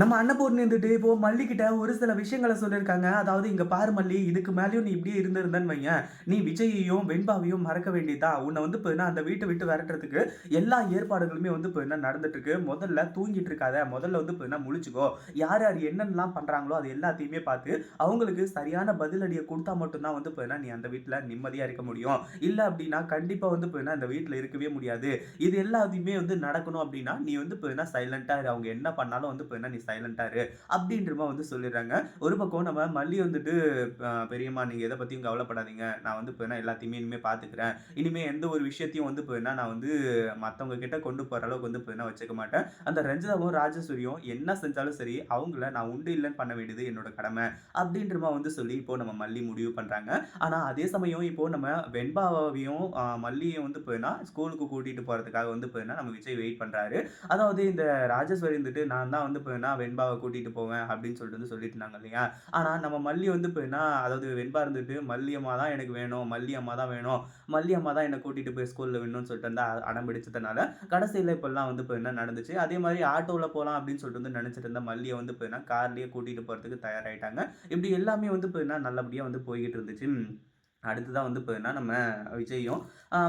நம்ம அன்னபூர்ணி இருந்துட்டு இப்போ மல்லிக்கிட்ட ஒரு சில விஷயங்களை சொல்லியிருக்காங்க. அதாவது இங்க பாரு மல்லி இதுக்கு மேலேயும் நீ இப்படியே இருந்திருந்தேன்னு வைங்க. நீ விஜயையும் வெண்பாவையும் மறக்க வேண்டியதா? உன்னை வந்து இப்போ என்ன அந்த வீட்டை விட்டு விரட்டுறதுக்கு எல்லா ஏற்பாடுகளுமே வந்து இப்போ என்ன நடந்துட்டு இருக்கு முதல்ல தூங்கிட்டு இருக்காத. முதல்ல வந்து இப்போ என்ன முழிச்சுக்கோ. யார் யார் என்னென்னலாம் பண்றாங்களோ அது எல்லாத்தையுமே பார்த்து அவங்களுக்கு சரியான பதிலடியை கொடுத்தா மட்டும்தான் வந்து இப்போ என்ன நீ அந்த வீட்டில் நிம்மதியாக இருக்க முடியும். இல்லை அப்படின்னா கண்டிப்பாக வந்து இப்போ என்ன அந்த வீட்டில் இருக்கவே முடியாது. இது எல்லாத்தையுமே வந்து நடக்கணும் அப்படின்னா நீ வந்து இப்போ என்ன சைலண்டாக அவங்க என்ன பண்ணாலும் வந்து இப்போ என்ன நீ சைலண்டாக இரு அப்படின்றமா வந்து சொல்லிடுறாங்க. ஒரு பக்கம் நம்ம மல்லி வந்துட்டு பெரியம்மா நீங்கள் எதை பற்றியும் கவலைப்படாதீங்க. நான் வந்து இப்போ என்ன எல்லாத்தையுமே இனிமேல் பார்த்துக்கிறேன் இனிமேல் எந்த ஒரு விஷயத்தையும் வந்து இப்போ என்ன நான் வந்து மற்றவங்க கிட்ட கொண்டு போகிற அளவுக்கு வந்து இப்போ என்ன வச்சுக்க மாட்டேன். அந்த ரஞ்சிதாவும் ராஜசூரியும் என்ன செஞ்சாலும் சரி அவங்கள நான் உண்டு இல்லைன்னு பண்ண வேண்டியது என்னோட கடமை அப்படின்றமா வந்து சொல்லி இப்போ நம்ம மல்லி முடிவு பண்ணுறாங்க ஆனால் அதே சமயம் இப்போ நம்ம வெண்பாவையும் மல்லியும் வந்து இப்போ என்ன ஸ்கூலுக்கு கூட்டிகிட்டு போகிறதுக்காக வந்து இப்போ என்ன நம்ம விஜய் வெயிட் பண்ணுறாரு அதாவது இந்த ராஜேஸ்வரி வந்துட்டு நான் தான் வந்து இப்போ நான் வெண்பாவை கூட்டிகிட்டு போவேன் அப்படின்னு சொல்லிட்டு வந்து சொல்லிட்டு இருந்தாங்க இல்லையா? ஆனால் நம்ம மல்லி வந்து இப்போ என்ன அதாவது வெண்பா இருந்துட்டு மல்லி அம்மா தான் எனக்கு வேணும் மல்லி அம்மா தான் வேணும் மல்லி அம்மா தான் என்னை கூட்டிகிட்டு போய் ஸ்கூலில் வேணும்னு சொல்லிட்டு வந்து அடம் பிடிச்சதுனால கடைசியில் இப்போல்லாம் வந்து இப்போ என்ன நடந்துச்சு? அதே மாதிரி ஆட்டோவில் போகலாம் அப்படின்னு சொல்லிட்டு வந்து நினச்சிட்டு இருந்த மல்லியை வந்து இப்போ என்ன கார்லேயே கூட்டிகிட்டு போகிறதுக்கு தயாராகிட்டாங்க இப்படி எல்லாமே வந்து இப்போ என்ன நல்லபடியாக வந்து போய்கிட்டு இருந்துச்சு. அடுத்ததான் வந்து இப்போ என்ன நம்ம விஜயும்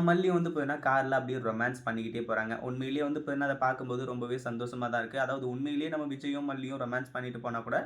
மல்லியும் வந்து இப்போ காரில் அப்படியே ரொமான்ஸ் பண்ணிக்கிட்டே போகிறாங்க உண்மையிலேயே வந்து பார்த்தீங்கன்னா அதை பார்க்கும்போது ரொம்பவே சந்தோஷமாக தான் இருக்குது அதாவது உண்மையிலேயே நம்ம விஜயும் மல்லியும் ரொமான்ஸ் பண்ணிட்டு போனால் கூட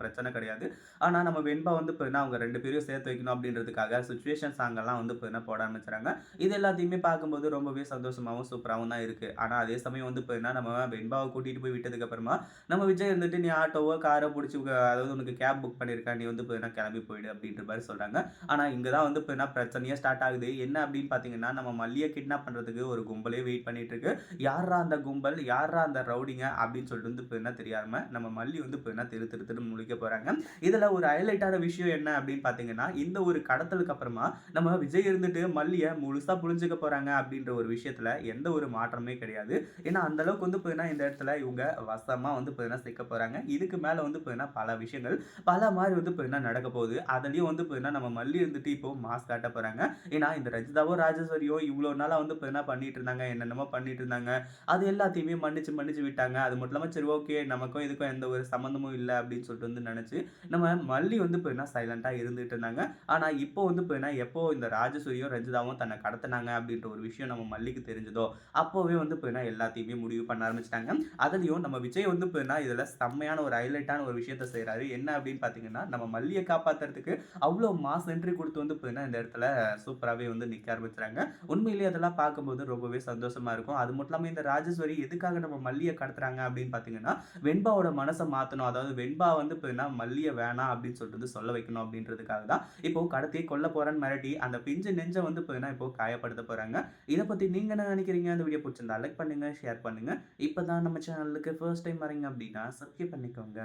பிரச்சனை கிடையாது. ஆனால் நம்ம வெண்பா வந்து பார்த்தீங்கன்னா அவங்க ரெண்டு பேரையும் சேர்த்து வைக்கணும் அப்படின்றதுக்காக சுச்சுவேஷன் சாங்கெல்லாம் வந்து பார்த்தீங்கன்னா போட ஆரம்பிச்சுறாங்க இது எல்லாத்தையுமே பார்க்கும்போது ரொம்பவே சந்தோஷமாகவும் சூப்பராகவும் தான் இருக்குது ஆனால் அதே சமயம் வந்து இப்போ என்ன நம்ம வெண்பாவை கூட்டிகிட்டு போய் விட்டதுக்கப்புறமா நம்ம விஜய் இருந்துட்டு நீ ஆட்டோவோ காரோ பிடிச்சி அதாவது உனக்கு கேப் புக் பண்ணியிருக்கா நீ வந்து இப்போ என்ன கிளம்பி போயிடு அப்படின்ற மாதிரி சொல்கிறாங்க ஆனால் இங்கே தான் வந்து இப்போ என்ன பிரச்சனையே ஸ்டார்ட் ஆகுது? என்ன அப்படின்னு பார்த்தீங்கன்னா நம்ம மல்லியை கிட்னாப் பண்ணுறதுக்கு ஒரு கும்பலே வெயிட் பண்ணிட்டு இருக்கு யாரா அந்த கும்பல்? யாரா அந்த ரவுடிங்க? அப்படின்னு சொல்லிட்டு வந்து இப்போ என்ன தெரியாமல் நம்ம மல்லி வந்து இப்போ என்ன திரு திரு திரு முழிக்க போகிறாங்க இதில் ஒரு ஹைலைட்டான விஷயம் என்ன அப்படின்னு பார்த்தீங்கன்னா இந்த ஒரு கடத்தலுக்கு அப்புறமா நம்ம விஜய் இருந்துட்டு மல்லியை முழுசாக புழிஞ்சுக்க போகிறாங்க அப்படின்ற ஒரு விஷயத்தில் எந்த ஒரு மாற்றமே கிடையாது. ஏன்னா அந்த அளவுக்கு வந்து இப்போ இந்த இடத்துல இவங்க வசமாக வந்து இப்போ என்ன சிக்க போகிறாங்க இதுக்கு மேலே வந்து இப்போ பல விஷயங்கள் பல மாதிரி வந்து இப்போ என்ன நடக்க போகுது. அதுலேயும் வந்து இப்போ என்ன நம்ம மல்லி இருந்துட்டு இப்போ மாஸ் காட்ட போகிறாங்க ஏன்னா இந்த ரஜிதாவோ ராஜேஸ்வரியோ இவ்வளோ நாளாக வந்து இப்போ என்ன பண்ணிட்டு இருந்தாங்க என்னென்னமோ பண்ணிட்டு இருந்தாங்க அது எல்லாத்தையுமே மன்னிச்சு மன்னிச்சு விட்டாங்க. அது மட்டும் இல்லாமல் சரி ஓகே நமக்கும் இதுக்கும் எந்த ஒரு சம்மந்தமும் இல்லை அப்படின்னு சொல்லிட்டு வந்து நினச்சி நம்ம மல்லி வந்து இப்போ என்ன சைலண்ட்டாக இருந்துட்டு இருந்தாங்க. ஆனால் இப்போ வந்து இப்போ என்ன எப்போ இந்த ராஜசூரியும் ரஞ்சிதாவும் தன்னை கடத்தினாங்க அப்படின்ற ஒரு விஷயம் நம்ம மல்லிக்கு தெரிஞ்சதோ அப்போவே வந்து இப்போ என்ன எல்லாத்தையுமே முடிவு பண்ண ஆரம்பிச்சிட்டாங்க. அதுலேயும் நம்ம விஜய் வந்து இப்போ என்ன இதில் செம்மையான ஒரு ஹைலைட்டான ஒரு விஷயத்த செய்கிறாரு என்ன அப்படின்னு பார்த்தீங்கன்னா நம்ம மல்லியை காப்பாற்றுறதுக்கு அவ்வளோ மாஸ் என்ட்ரி கொடுத்து வந்து இப்போ பார்த்தீங்கன்னா இந்த இடத்துல சூப்பராகவே வந்து நிற்க ஆரம்பிச்சுறாங்க. உண்மையிலேயே அதெல்லாம் பார்க்கும்போது ரொம்பவே சந்தோஷமாக இருக்கும். அது மட்டும் இல்லாமல் இந்த ராஜேஸ்வரி எதுக்காக நம்ம மல்லியை கடத்துறாங்க அப்படின்னு பார்த்தீங்கன்னா வெண்பாவோட மனசை மாற்றணும் அதாவது வெண்பா வந்து இப்போ என்ன மல்லியை வேணாம் அப்படின்னு சொல்லிட்டு வந்து சொல்ல வைக்கணும் அப்படின்றதுக்காக தான் இப்போ கடத்தியே கொல்ல போகிறான்னு மிரட்டி அந்த பிஞ்சு நெஞ்சை வந்து இப்போ என்ன இப்போ காயப்படுத்த போகிறாங்க இதை பற்றி நீங்கள் என்ன நினைக்கிறீங்க? அந்த வீடியோ பிடிச்சிருந்தா லைக் பண்ணுங்கள் ஷேர் பண்ணுங்கள் இப்போ தான் நம்ம சேனலுக்கு ஃபர்ஸ்ட் டைம் வரீங்க அப்படின்னா சப்ஸ்கிரைப் பண்ணிக்கோங்க.